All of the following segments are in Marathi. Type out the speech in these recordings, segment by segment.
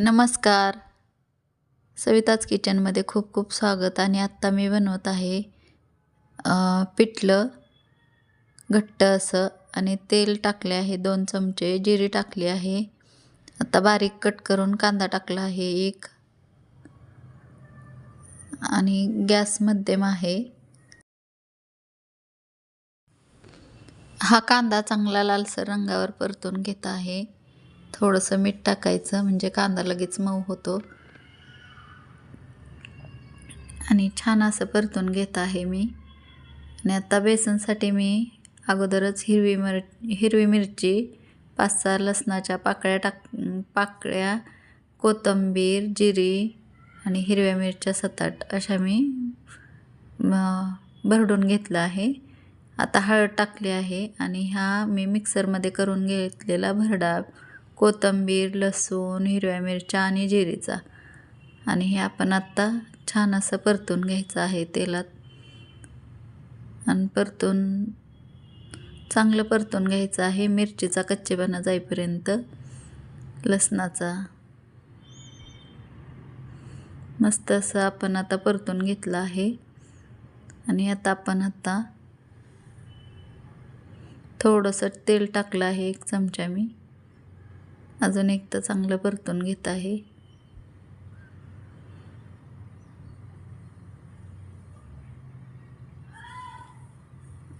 नमस्कार. सविताज किचनमध्ये खूप खूप स्वागत आणि आत्ता मी बनवत आहे पिठलं घट्ट असं आणि तेल टाकले आहे दोन चमचे जिरे टाकली आहे. आता बारीक कट करून कांदा टाकला आहे एक. आणि गॅस मध्यम आहे. हा कांदा चांगला लालसर रंगावर परतून घेत आहे. थोडंसं मीठ टाकायचं म्हणजे कांदा लगेच मऊ होतो. आणि छान असं परतून घेत आहे मी. आणि आता बेसनसाठी मी अगोदरच हिरवी मिर हिरवी मिरची पाच सहा लसणाच्या पाकळ्या टाक पाकळ्या कोथिंबीर जिरी आणि हिरव्या मिरच्या सात आठ अशा मी भरडून घेतलं आहे. आता हळद टाकली आहे आणि हा मी मिक्सरमध्ये करून घेतलेला भरडा कोथिंबीर लसूण हिरव्या मिरच्या आणि जिरीचा. आणि हे आपण आत्ता छान असं परतून घ्यायचं आहे तेलात. आणि परतून चांगलं परतून घ्यायचं आहे. मिरचीचा कच्चेपणा जाईपर्यंत. लसणाचा. मस्त असं आपण आता परतून घेतलं आहे. आणि आता आपण आता थोडंसं तेल टाकलं आहे एक चमचा मी. अजून एक तर चांगलं परतून घेत आहे.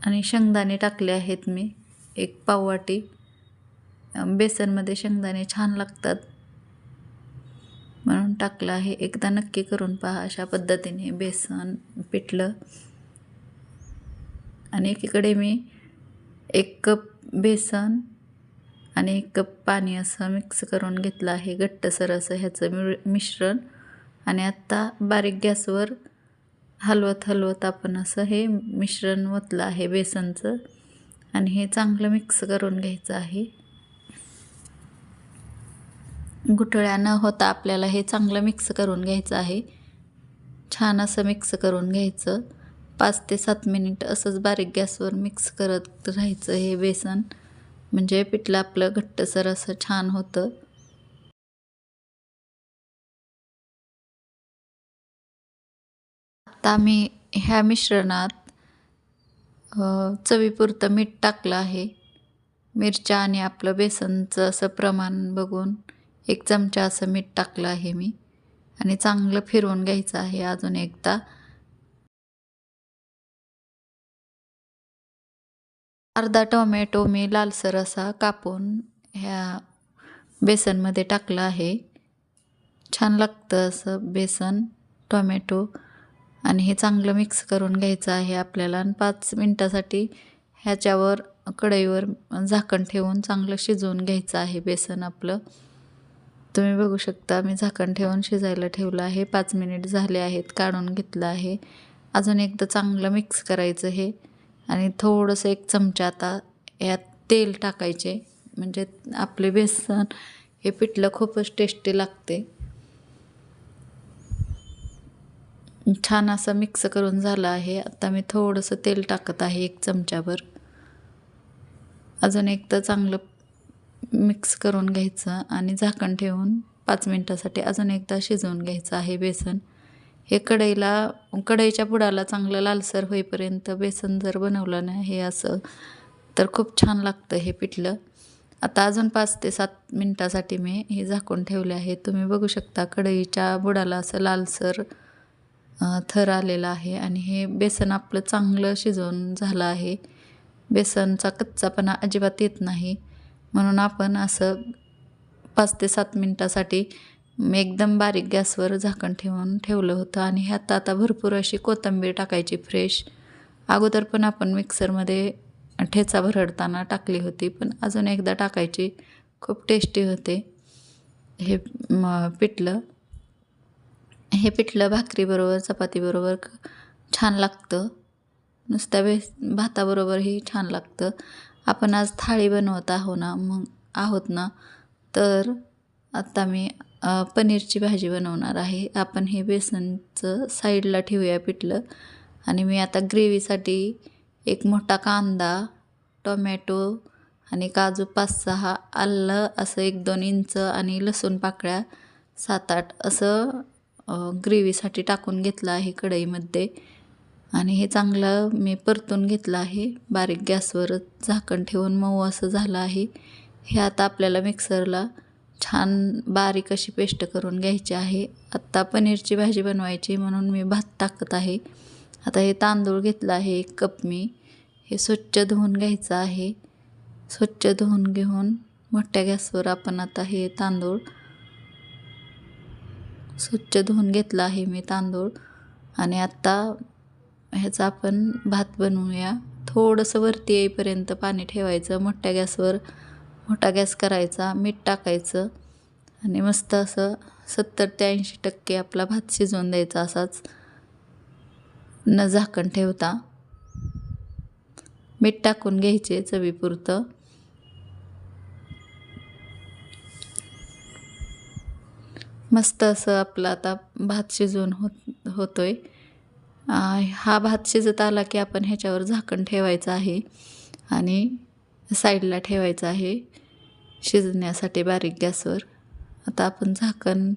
आणि शेंगदाणे टाकले आहेत मी. एक पाववाटी. बेसनमध्ये शेंगदाणे छान लागतात. म्हणून टाकलं आहे. एकदा नक्की करून पहा अशा पद्धतीने बेसन पिठलं. आणि एकीकडे मी एक कप बेसन आणि एक कप पाणी असं मिक्स करून घेतलं आहे. घट्टसर असं ह्याचं मि मिश्रण. आणि आत्ता बारीक गॅसवर हलवत हलवत आपण असं हे मिश्रण ओतलं आहे बेसनचं. आणि हे चांगलं मिक्स करून घ्यायचं आहे. गुठळ्या न होता आपल्याला हे चांगलं मिक्स करून घ्यायचं आहे. छान असं मिक्स करून घ्यायचं. पाच ते सात मिनिट असंच बारीक गॅसवर मिक्स करत राहायचं हे बेसन. म्हणजे पिठलं आपलं घट्टसर असं छान होतं. आता मी ह्या मिश्रणात चवीपुरतं मीठ टाकलं आहे. मिरच्या आणि आपलं बेसनचं असं प्रमाण बघून एक चमचा असं मीठ टाकलं आहे मी. आणि चांगलं फिरवून घ्यायचं आहे अजून एकदा. अर्धा टोमॅटो मी लालसर असा कापून ह्या बेसनमध्ये टाकलं आहे. छान लागतं असं बेसन टोमॅटो आणि हे चांगलं मिक्स करून घ्यायचं आहे आपल्याला. आणि पाच मिनटासाठी ह्याच्यावर कढईवर झाकण ठेवून चांगलं शिजवून घ्यायचं आहे बेसन आपलं. तुम्ही बघू शकता मी झाकण ठेवून शिजायला ठेवलं आहे. पाच मिनिट झाले आहेत काढून घेतलं आहे. अजून एकदा चांगलं मिक्स करायचं हे. आणि थोडंसं एक चमचा आता यात तेल टाकायचे. म्हणजे आपले बेसन हे पिठलं खूपच टेस्टी लागते. छान असं मिक्स करून झालं आहे. आता मी थोडंसं तेल टाकत आहे एक चमच्यावर अजून एकदा चांगलं मिक्स करून घ्यायचं आणि झाकण ठेवून पाच मिनटासाठी अजून एकदा शिजवून घ्यायचं आहे बेसन. हे कढईला कढईच्या बुडाला चांगलं लालसर होईपर्यंत बेसन जर बनवलं नाही हे असं तर खूप छान लागतं हे पिठलं. आता अजून पाच ते सात मिनटासाठी मी हे झाकून ठेवले आहे. तुम्ही बघू शकता कढईच्या बुडाला असं लालसर थर आलेला आहे आणि हे बेसन आपलं चांगलं शिजवून झालं आहे. बेसनचा कच्चापणा अजिबात येत नाही. म्हणून आपण असं पाच ते सात मिनटासाठी एकदम बारीक गॅसवर झाकण ठेवून ठेवलं होतं आणि ह्यात आता भरपूर अशी कोथिंबीर टाकायची फ्रेश. अगोदर पण आपण मिक्सरमध्ये ठेचा भरडताना टाकली होती पण अजून एकदा टाकायची. खूप टेस्टी होते. हे पिठलं. हे पिठलं भाकरीबरोबर चपातीबरोबर छान लागतं. नुसत्या बेस भाताबरोबरही छान लागतं. आपण आज थाळी बनवत आहो ना मग आहोत ना तर आत्ता मी पनीरची भाजी बनवणार आहे. आपण हे बेसनचं साईडला ठेवूया पिठलं. आणि मी आता ग्रेव्हीसाठी एक मोठा कांदा टोमॅटो आणि काजू पाच सहा आलं असं एक दोन इंच आणि लसूण पाकळ्या सात आठ असं ग्रेव्हीसाठी टाकून घेतलं आहे कढईमध्ये. आणि हे चांगलं मी परतून घेतलं आहे. बारीक गॅसवर झाकण ठेवून मऊ असं झालं आहे. हे आता आपल्याला मिक्सरला छान बारीक अशी पेस्ट करून घ्यायची आहे. आत्ता पनीरची भाजी बनवायची म्हणून मी भात टाकत आहे. आता हे तांदूळ घेतलं आहे एक कप मी. हे स्वच्छ धुवून घ्यायचं आहे. स्वच्छ धुवून घेऊन मोठ्या गॅसवर आपण आता हे तांदूळ स्वच्छ धुवून घेतला आहे मी तांदूळ. आणि आत्ता ह्याचा आपण भात बनवूया. थोडंसं वरती येईपर्यंत पाणी ठेवायचं. मोठ्या गॅसवर मोठा गॅस करायचा मीठ टाकायचं आणि मस्त असं सत्तर ते ऐंशी टक्के आपला भात शिजवून द्यायचा असाच. न झाकण ठेवता. मीठ टाकून घ्यायचे चवीपुरतं. मस्त असं आपलं आता भात शिजवून होत होतोय. हा भात शिजत आला की आपण ह्याच्यावर झाकण ठेवायचं आहे. आणि साईडला ठेवायचं आहे. शिजण्यासाठी बारीक गॅसवर. आता आपण झाकण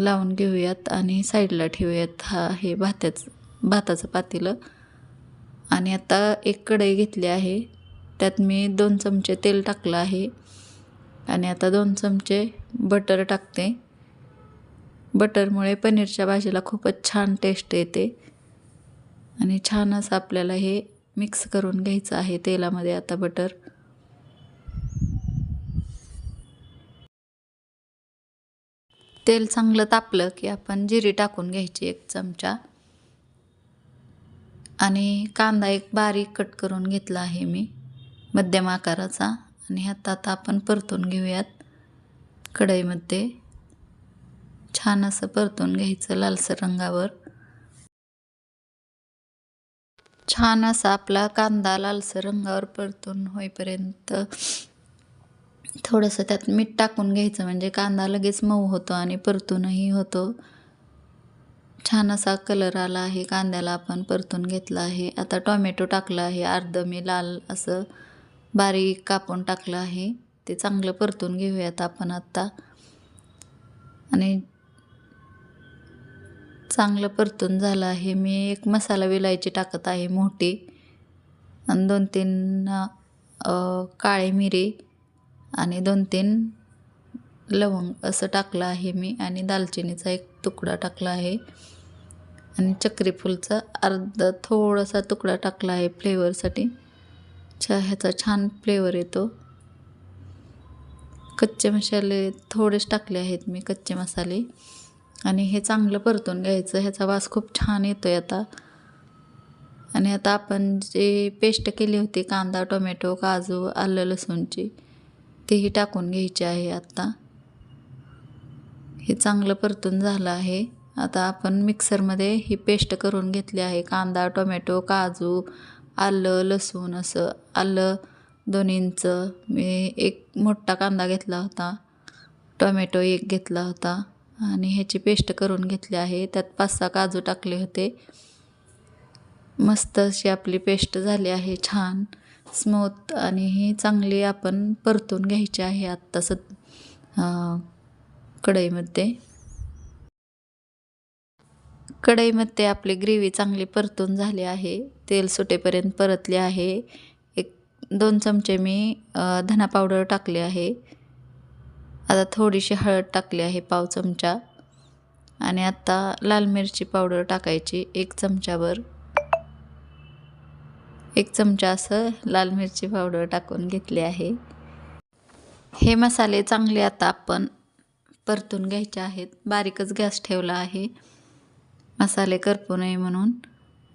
लावून घेऊयात आणि साईडला ठेवूयात हा हे भात्याचं भाताचं पातेलं. आणि आता एक कढई घेतली आहे. त्यात मी दोन चमचे तेल टाकलं आहे. आणि आता दोन चमचे बटर टाकते. बटरमुळे पनीरच्या भाजीला खूपच छान टेस्ट येते. आणि छान असं आपल्याला हे मिक्स करून घ्यायचं आहे तेलामध्ये आता बटर. तेल चांगलं तापलं की आपण जिरी टाकून घ्यायची एक चमचा. आणि कांदा एक बारीक कट करून घेतला आहे मी मध्यम आकाराचा. आणि आता आता आपण परतून घेऊयात कढईमध्ये. छान असं परतून घ्यायचं लालसर रंगावर. छान असा आपला कांदा लालसर रंगावर परतून होईपर्यंत थोडंसं त्यात मीठ टाकून घ्यायचं. म्हणजे कांदा लगेच मऊ होतो आणि परतूनही होतो. छान असा कलर आला आहे. कांद्याला आपण परतून घेतला आहे. आता टॉमॅटो टाकलं आहे. अर्ध मी लाल असं बारीक कापून टाकलं आहे. ते चांगलं परतून घेऊयात आपण आत्ता आणि चांगलं परतून झालं आहे. मी एक मसाला विलायची टाकत आहे मोठी. आणि दोन तीन काळे मिरी आणि दोन तीन लवंग असं टाकलं आहे मी आणि दालचिनीचा एक तुकडा टाकला आहे. आणि चक्रीफूलचा अर्धा थोडासा तुकडा टाकला आहे फ्लेवरसाठी. छा ह्याचा छान फ्लेवर येतो. कच्चे मसाले थोडेच टाकले आहेत मी कच्चे मसाले. आणि हे चांगलं परतून घ्यायचं. ह्याचा वास खूप छान येतो आहे आता. आणि आता आपण जे पेस्ट केली होती कांदा टोमॅटो काजू आलं लसूणची तेही टाकून घ्यायची आहे आत्ता हे चांगलं परतून झालं आहे. आता आपण मिक्सरमध्ये ही पेस्ट करून घेतली आहे. कांदा टोमॅटो काजू आलं लसूण असं आलं दोन इंच मी एक मोठा कांदा घेतला होता. टोमॅटो एक घेतला होता. आणि ह्याची पेस्ट करून घेतली आहे. त्यात पाच सहा काजू टाकले होते. मस्त अशी आपली पेस्ट झाली आहे छान. स्मूथ आणि ही चांगली आपण परतून घ्यायची आहे आत्ता सत कढईमध्ये. कढईमध्ये आपली ग्रेव्ही चांगली परतून झाली आहे. तेल सुटेपर्यंत परतले आहे. एक दोन चमचे मी धना पावडर टाकले आहे. आता थोडीशी हळद टाकली आहे पाव चमचा. आणि आता लाल मिरची पावडर टाकायची एक चमच्यावर एक चमचा असं लाल मिरची पावडर टाकून घेतली आहे. हे मसाले चांगले आता आपण परतून घ्यायचे आहेत. बारीकच गॅस ठेवला आहे. मसाले करपू नये म्हणून.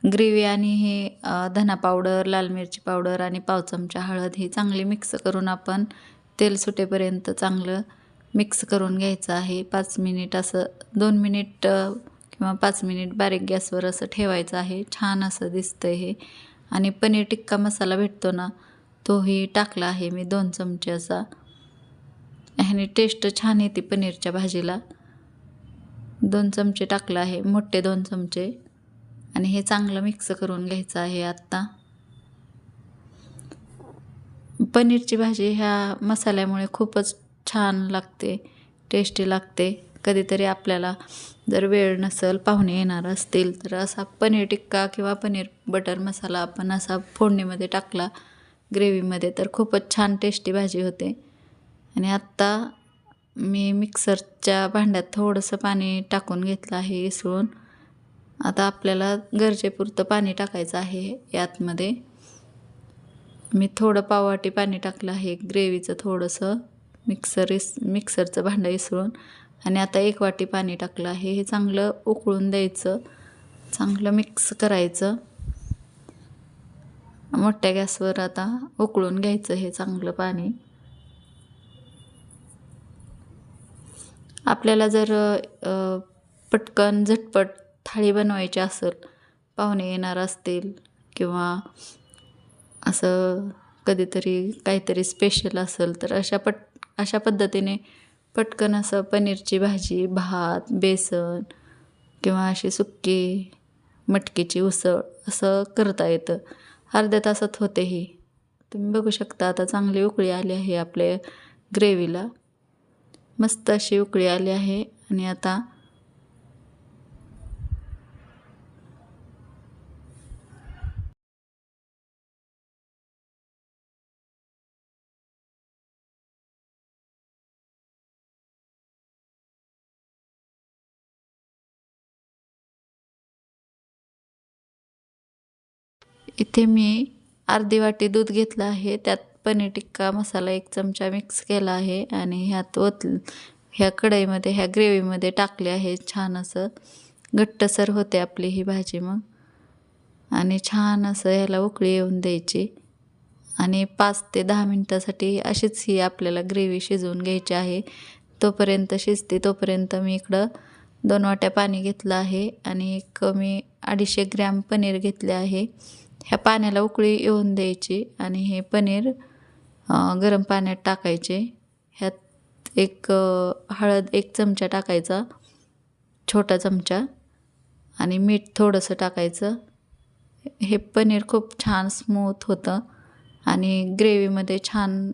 ग्रेव्ही आणि हे धना पावडर लाल मिरची पावडर आणि पाव चमचा हळद हे चांगली मिक्स करून आपण तेल सुटेपर्यंत चांगलं मिक्स करून घ्यायचं आहे. पाच मिनिट असं दोन मिनिट किंवा पाच मिनिट बारीक गॅसवर असं ठेवायचं आहे. छान असं दिसतं हे. आणि पनीर टिक्का मसाला भेटतो ना तोही टाकला आहे मी दोन चमचे असा. ह्याने टेस्ट छान येते पनीरच्या भाजीला. दोन चमचे टाकलं आहे मोठे दोन चमचे. आणि हे चांगलं मिक्स करून घ्यायचं आहे आत्ता. पनीरची भाजी ह्या मसाल्यामुळे खूपच छान लागते टेस्टी लागते. कधीतरी आपल्याला जर वेळ नसेल पाहुणे येणार असतील तर असा पनीर टिक्का किंवा पनीर बटर मसाला आपण असा फोडणीमध्ये टाकला ग्रेव्हीमध्ये तर खूपच छान टेस्टी भाजी होते. आणि आत्ता मी मिक्सरच्या भांड्यात थोडंसं पाणी टाकून घेतलं आहे इसळून. आता आपल्याला गरजेपुरतं पाणी टाकायचं आहे यातमध्ये. मी थोडं पाववाटी पाणी टाकलं आहे ग्रेव्हीचं थोडंसं. मिक्सर इस मिक्सरचं भांडं इसळून आणि आता एक वाटी पाणी टाकलं आहे. हे चांगलं उकळून द्यायचं. चांगलं मिक्स करायचं. मोठ्या गॅसवर आता उकळून घ्यायचं हे चांगलं पाणी. आपल्याला जर पटकन झटपट थाळी बनवायची असेल पाहुणे येणार असतील किंवा असं कधीतरी काहीतरी स्पेशल असेल तर अशा पट अशा पद्धतीने पटकन असं पनीरची भाजी भात बेसन किंवा अशी सुक्की मटकीची उसळ असं करता येतं. अर्ध्या तासात होते ही तुम्ही बघू शकता आता चांगली उकळी आली आहे आपल्या ग्रेव्हीला. मस्त अशी उकळी आली आहे आणि आता इथे मी अर्धी वाटी दूध घेतलं आहे. त्यात पनीर टिक्का मसाला एक चमचा मिक्स केला आहे आणि ह्यात ओत ह्या कढईमध्ये ह्या ग्रेव्हीमध्ये टाकले आहे छान असं. घट्टसर होते आपली ही भाजी मग. आणि छान असं ह्याला उकळी येऊन द्यायची. आणि पाच ते दहा मिनटासाठी अशीच ही आपल्याला ग्रेव्ही शिजवून घ्यायची आहे. तोपर्यंत शिजते. तोपर्यंत मी इकडं दोन वाट्या पाणी घेतलं आहे. आणि एक मी अडीचशे ग्रॅम पनीर घेतले आहे. ह्या पाण्याला उकळी येऊन द्यायची आणि हे पनीर गरम पाण्यात टाकायचे. ह्यात एक हळद एक चमचा टाकायचा छोटा चमचा आणि मीठ थोडंसं टाकायचं. हे पनीर खूप छान स्मूथ होतं आणि ग्रेव्हीमध्ये छान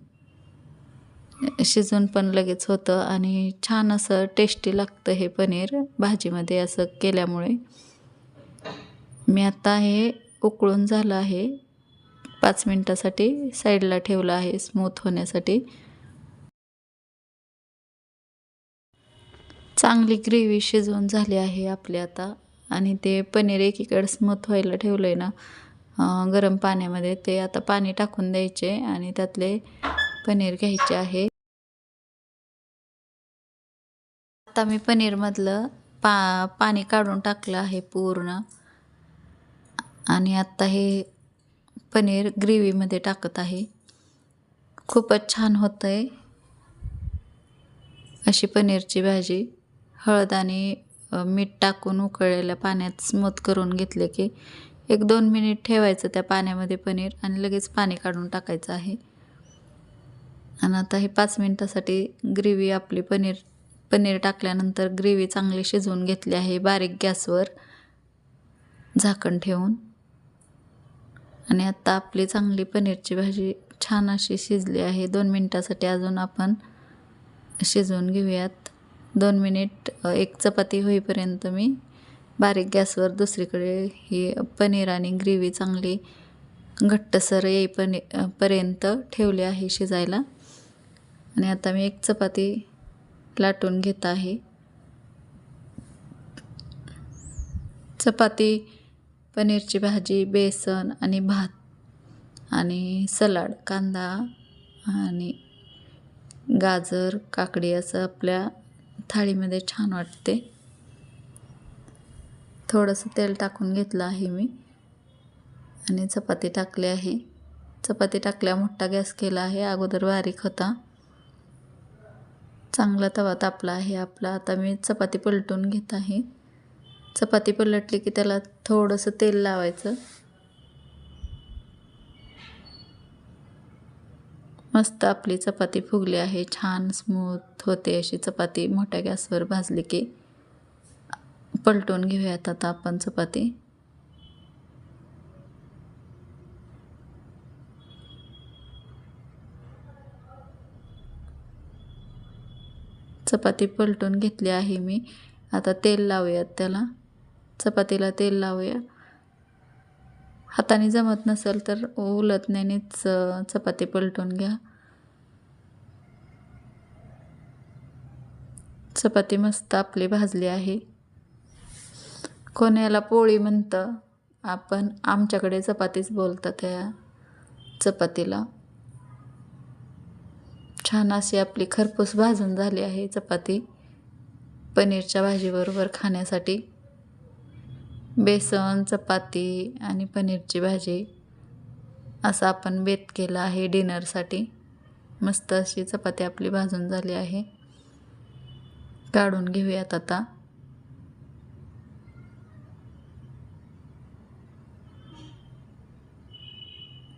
शिजून पण लगेच होतं आणि छान असं टेस्टी लागतं हे पनीर भाजीमध्ये असं केल्यामुळे. मी आता हे उकळून झालं आहे. पाच मिनटासाठी साईडला ठेवलं आहे स्मूथ होण्यासाठी. चांगली ग्रेव्ही शिजवून झाली आहे आपली आता. आणि ते पनीर एकीकडे स्मूथ व्हायला ठेवलं आहे ना गरम पाण्यामध्ये. ते आता पाणी टाकून द्यायचे आणि त्यातले पनीर घ्यायचे आहे. आता मी पनीरमधलं पा पाणी काढून टाकलं आहे पूर्ण. आणि आत्ता हे पनीर ग्रेव्हीमध्ये टाकत आहे. खूपच छान होतं आहे अशी पनीरची भाजी हळद आणि मीठ टाकून उकळलेल्या पाण्यात स्मूथ करून घेतले की एक दोन मिनिट ठेवायचं त्या पाण्यामध्ये पनीर आणि लगेच पाणी काढून टाकायचं आहे. आणि आता हे पाच मिनटासाठी ग्रेव्ही आपली पनीर पनीर टाकल्यानंतर ग्रेव्ही चांगली शिजवून घेतली आहे बारीक गॅसवर झाकण ठेवून. आणि आत्ता आपली चांगली पनीरची भाजी छान अशी शिजली आहे. दोन मिनटासाठी अजून आपण शिजवून घेऊयात. दोन मिनिट एक चपाती होईपर्यंत मी बारीक गॅसवर दुसरीकडे ही पनीर आणि ग्रेव्ही चांगली घट्टसर येईपनी पर्यंत ठेवली आहे शिजायला. आणि आता मी एक चपाती लाटून घेत आहे. चपाती पनीरची भाजी बेसन आणि भात आणि सलाड कांदा आणि गाजर काकडी असं आपल्या थाळीमध्ये छान वाटते. थोडंसं तेल टाकून घेतलं आहे मी आणि चपाती टाकली आहे. चपाती टाकल्या मोठा गॅस केला आहे. अगोदर बारीक होता. चांगला तवा तापला आहे आपला. आता मी चपाती पलटून घेत आहे. चपाती पलटली की त्याला थोडंसं तेल लावायचं. मस्त आपली चपाती फुगली आहे. छान स्मूथ होते अशी चपाती. मोठ्या गॅसवर भाजली की पलटून घेऊयात आता आपण चपाती. चपाती पलटून घेतली आहे मी. आता तेल लावूयात त्याला. चपातीला तेल लावूया. हाताने जमत नसेल तर उलटण्यानेच चपाती पलटून घ्या. चपाती मस्त आपली भाजली आहे. कोण्याला पोळी म्हणतं आपण आमच्याकडे चपातीच बोलतात त्या चपातीला. छान अशी आपली खरपूस भाजून झाली आहे चपाती पनीरच्या भाजीबरोबर खाण्यासाठी. बेसन चपाती आणि पनीरची भाजी. असं आपण बेत केला आहे डिनरसाठी. मस्त अशी चपाती आपली भाजून झाली आहे. काढून घेऊयात आता.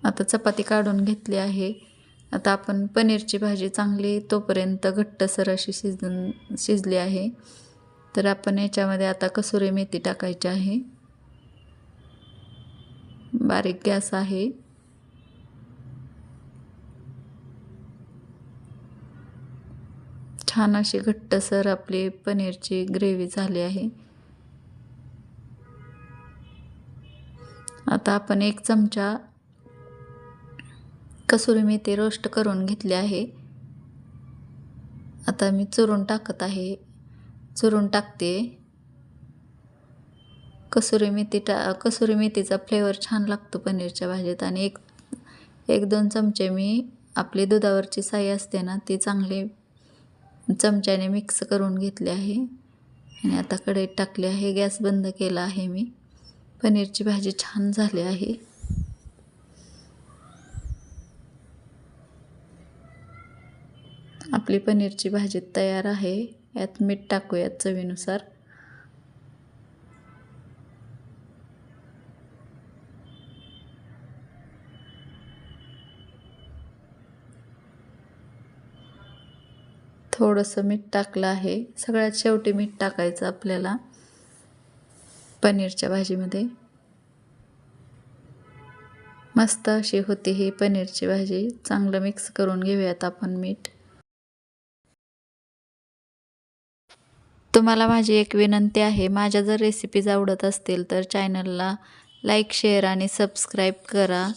आता चपाती काढून घेतली आहे. आता आपण पनीरची भाजी चांगली तोपर्यंत घट्टसर अशी शिजून शिजली आहे. तर आपण याच्यामध्ये आता कसुरी मेथी टाकायची आहे. बारीक गॅस आहे. छान अशी घट्टसर आपली पनीरची ग्रेव्ही झाली आहे. आता आपण एक चमचा कसुरी मेथी रोस्ट करून घेतली आहे. आता मी चुरून टाकत आहे. चुरून टाकते. कसुरी मेथी टा कसुरी मेथीचा फ्लेवर छान लागतो पनीरच्या भाजीत आणि एक एक दोन चमचे मी आपली दुधावरची साई असते ना ती चांगली चमच्याने मिक्स करून घेतली आहे. आणि आता कढईत टाकली आहे गॅस बंद केला आहे मी. पनीरची भाजी छान झाली आहे. आपली पनीरची भाजी तयार आहे. यात मीठ टाकूयात चवीनुसार. थोडंसं मीठ टाकलं आहे. सगळ्यात शेवटी मीठ टाकायचं आपल्याला पनीरच्या भाजीमध्ये. मस्त अशी होती ही पनीरची भाजी. चांगलं मिक्स करून घेऊयात आपण मीठ. तुम्हाला माझी एक विनंती आहे माझ्या जर रेसिपीज आवडत असतील तर चॅनलला लाईक शेअर आणि सबस्क्राईब करा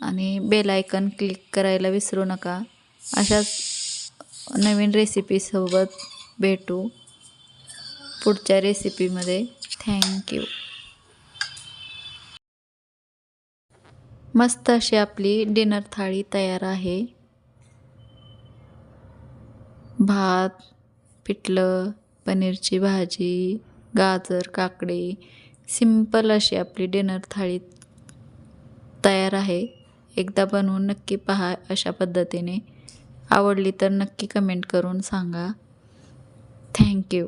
आणि बेल आयकन क्लिक करायला विसरू नका. अशाच नवीन रेसिपीसोबत भेटू पुढच्या रेसिपीमध्ये थँक्यू मस्त अशी आपली डिनर थाळी तयार आहे. भात पिठलं पनीरची भाजी गाजर काकडी सिंपल अशी आपली डिनर थाळी तयार आहे. एकदा बनवून नक्की पहा अशा पद्धतीने. आवडली तर नक्की कमेंट करून सांगा. थँक्यू